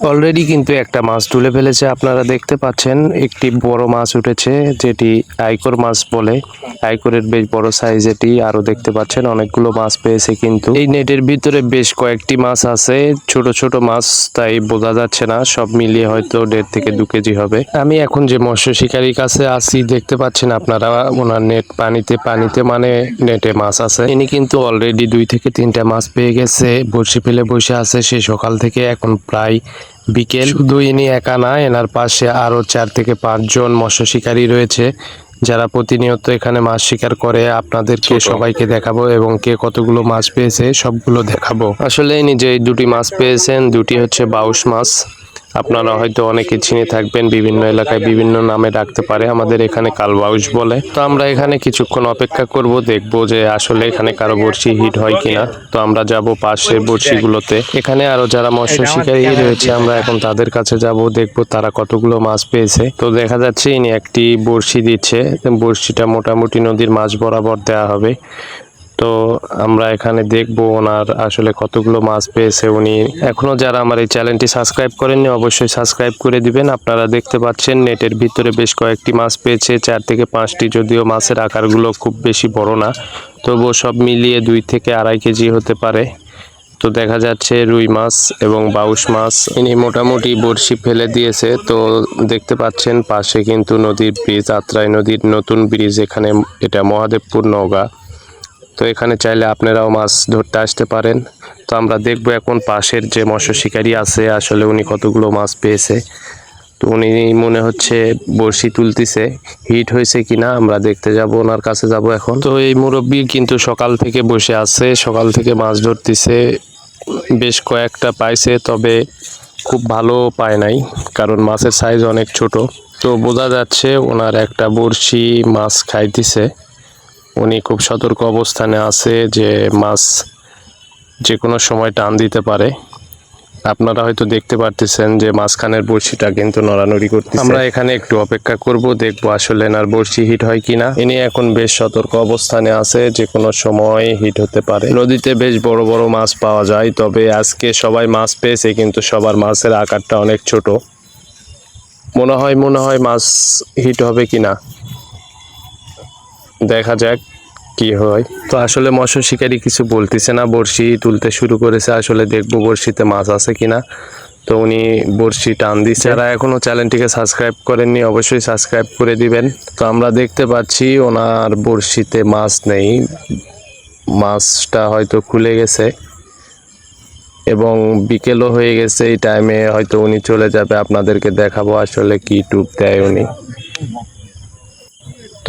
Already কিন্তু একটা মাছ তুলে ফেলেছে, আপনারা দেখতে পাচ্ছেন। একটি বড় মাছ উঠেছে, যেটি আইকর মাছ বলে। আইকরের বেশ বড় সাইজ এটি আরও দেখতে পাচ্ছেন, অনেকগুলো মাছ পেয়েছে কিন্তু। এই নেটের ভিতরে বেশ কয়েকটি মাছ আছে, ছোট ছোট মাছ, তাই বোঝা যাচ্ছে না, সব মিলিয়ে হয়তো দেড় থেকে দু কেজি হবে। আমি এখন যে মৎস্য শিকারীর কাছে আছি, দেখতে পাচ্ছেন আপনারা, ওনার নেট পানিতে পানিতে মানে নেটে মাছ আছে। ইনি কিন্তু অলরেডি দুই থেকে তিনটা মাছ পেয়ে গেছে, বড়শি ফেলে বসে আছে, সে সকাল থেকে এখন প্রায় বিকেল শুধু ইনি একা না এনার পাশে আরও চার থেকে পাঁচজন মৎস্য শিকারী রয়েছে। যারা প্রতিনিয়ত এখানে মাছ শিকার করে আপনাদেরকে সবাইকে দেখাবো এবং কে কতগুলো মাছ পেয়েছে সবগুলো দেখাবো। আসলে নিজে দুটি মাছ পেয়েছেন দুটি হচ্ছে বাউশ মাছ। আপনারা হয়তো অনেকে চিনে থাকবেন, বিভিন্ন এলাকায় বিভিন্ন নামে ডাকতে পারে আমাদের এখানে কালবাউস বলে। তো আমরা এখানে কিছুক্ষণ অপেক্ষা করব, দেখব যে আসলে এখানে কারও বড়শি হিট হয় কিনা। তো আমরা যাব পাশের বড়শিগুলোতে। এখানে আরও যারা মৎস্য শিকারী রয়েছে, আমরা এখন তাদের কাছে যাব, দেখব তারা কতগুলো মাছ পেয়েছে। তো দেখা যাচ্ছে ইনি একটি বড়শি দিচ্ছে, বড়শিটা মোটামুটি নদীর মাছ বরাবর দেওয়া হবে। তো আমরা এখানে দেখব ওনার আসলে কতগুলো মাছ পেয়েছে উনি। এখনও যারা আমার এই চ্যানেলটি সাবস্ক্রাইব করেননি, অবশ্যই সাবস্ক্রাইব করে দিবেন। আপনারা দেখতে পাচ্ছেন নেটের ভিতরে বেশ কয়েকটি মাছ পেয়েছে, চার থেকে পাঁচটি যদিও মাছের আকারগুলো খুব বেশি বড় না, তবুও সব মিলিয়ে দুই থেকে আড়াই কেজি হতে পারে। তো দেখা যাচ্ছে রুই মাছ এবং বাউশ মাছ। ইনি মোটামুটি বড়শি ফেলে দিয়েছে, তো দেখতে পাচ্ছেন পাশে কিন্তু নদীর ব্রিজ, আত্রাই নদীর নতুন ব্রিজ, এখানে এটা মহাদেবপুর নওগাঁ। তো এখানে চাইলে আপনারাও মাছ ধরতে আসতে পারেন। তো আমরা দেখব এখন পাশের যে মৎস্য শিকারী আছে, আসলে উনি কতগুলো মাছ পেয়েছে। তো উনি মনে হচ্ছে বড়শি তুলতেছে। হিট হয়েছে কিনা আমরা দেখতে যাব, ওনার কাছে যাব এখন। তো এই মুরব্বী কিন্তু সকাল থেকে বসে আছে, সকাল থেকে মাছ ধরতেছে। বেশ কয়েকটা পাইছে, তবে খুব ভালো পায় নাই, কারণ মাছের সাইজ অনেক ছোট। তো বোঝা যাচ্ছে ওনার একটা বড়শি মাছ খাইতেছে। উনি খুব সতর্ক অবস্থানে আছে যে মাছ যে কোনো সময় টান দিতে পারে। আপনারা হয়তো দেখতে পারতেছেন যে মাঝখানের বড়শিটা কিন্তু নড়ানড়ি করতে আমরা এখানে একটু অপেক্ষা করব, দেখব আসলে এনার বড়শি হিট হয় কিনা। ইনি এখন বেশ সতর্ক অবস্থানে আছে, যে কোনো সময় হিট হতে পারে। নদীতে বেশ বড় বড় মাছ পাওয়া যায়, তবে আজকে সবাই মাছ পেয়েছে, কিন্তু সবার মাছের আকারটা অনেক ছোট। মনে হয় মনে হয় মাছ হিট হবে কিনা। দেখা যাক কি হয়। তো আসলে মৎস্য শিকারী কিছু বলতেছে না, বড়শি তুলতে শুরু করেছে। আসলে দেখব বড়শিতে মাছ আছে কিনা। তো উনি বড়শি টান দিচ্ছে যারা এখনও চ্যানেলটিকে সাবস্ক্রাইব করেননি, অবশ্যই সাবস্ক্রাইব করে দিবেন। তো আমরা দেখতে পাচ্ছি ওনার বড়শিতে মাছ নেই। মাছটা হয়তো খুলে গেছে এবং বিকেলও হয়ে গেছে। এই টাইমে হয়তো উনি চলে যাবে। আপনাদেরকে দেখাবো আসলে কি টুপ দেয় উনি।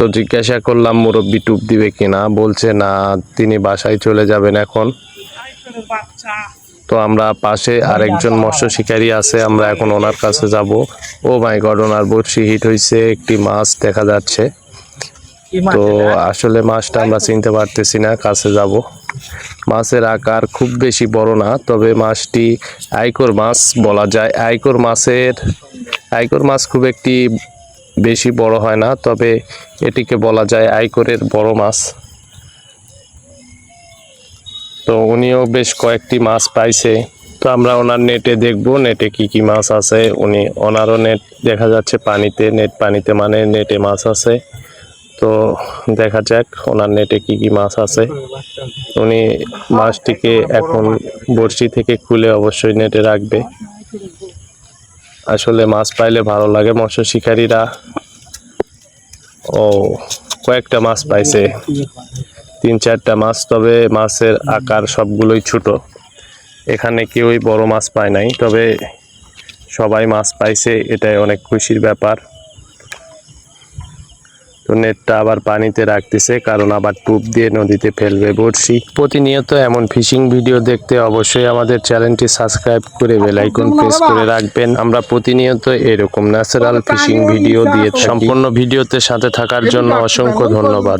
তো জিজ্ঞাসা করলাম মুরব্বী টুপ দিবে কিনা? বলছে না তিনি বাসায় চলে যাবেন এখন। তো আমরা পাশে আরেকজন মৎস্য শিকারী আছে আমরা এখন ওনার কাছে যাব। ও মাই গড ওনার বড়শি হিট হয়েছে একটি মাছ দেখা যাচ্ছে। তো আসলে মাছটা আমরা চিনতে পারতেছি না কাছে যাব। মাছের আকার খুব বেশি বড় না তবে মাছটি আইকর মাছ বলা যায়। আইকর মাছের আইকর মাছ খুব একটি বেশি বড় হয় না, তবে এটিকে বলা যায় আইকরের বড় মাছ। তো উনিও বেশ কয়েকটি মাছ পাইছে। তো আমরা ওনার নেটে দেখব, নেটে কি কি মাছ আছে। উনি, ওনারও নেট দেখা যাচ্ছে পানিতে, নেট পানিতে মানে নেটে মাছ আছে। তো দেখা যাক ওনার নেটে কি কি মাছ আছে। উনি মাছটিকে এখন বড়শি থেকে খুলে অবশ্যই নেটে রাখবে। আসলে মাছ পাইলে ভালো লাগে মৎস্য শিকারীরা। ও, কয়েকটা মাছ পাইছে। তিন, চারটা মাছ, তবে মাছের আকার সবগুলোই ছোট। এখানে কেউই বড় মাছ পায় নাই, তবে সবাই মাছ পাইছে, এটাই অনেক খুশির ব্যাপার। তো নেটটা আবার পানিতে রাখতেছে কারণ আবার টুপ দিয়ে নদীতে ফেলবে বড়শি। প্রতিনিয়ত এমন ফিশিং ভিডিও দেখতে অবশ্যই আমাদের চ্যানেলটি সাবস্ক্রাইব করে বেলাইকন প্রেস করে রাখবেন। আমরা প্রতিনিয়ত এরকম ন্যাচারাল ফিশিং ভিডিও দিয়ে সম্পূর্ণ ভিডিওতে সাথে থাকার জন্য অসংখ্য ধন্যবাদ।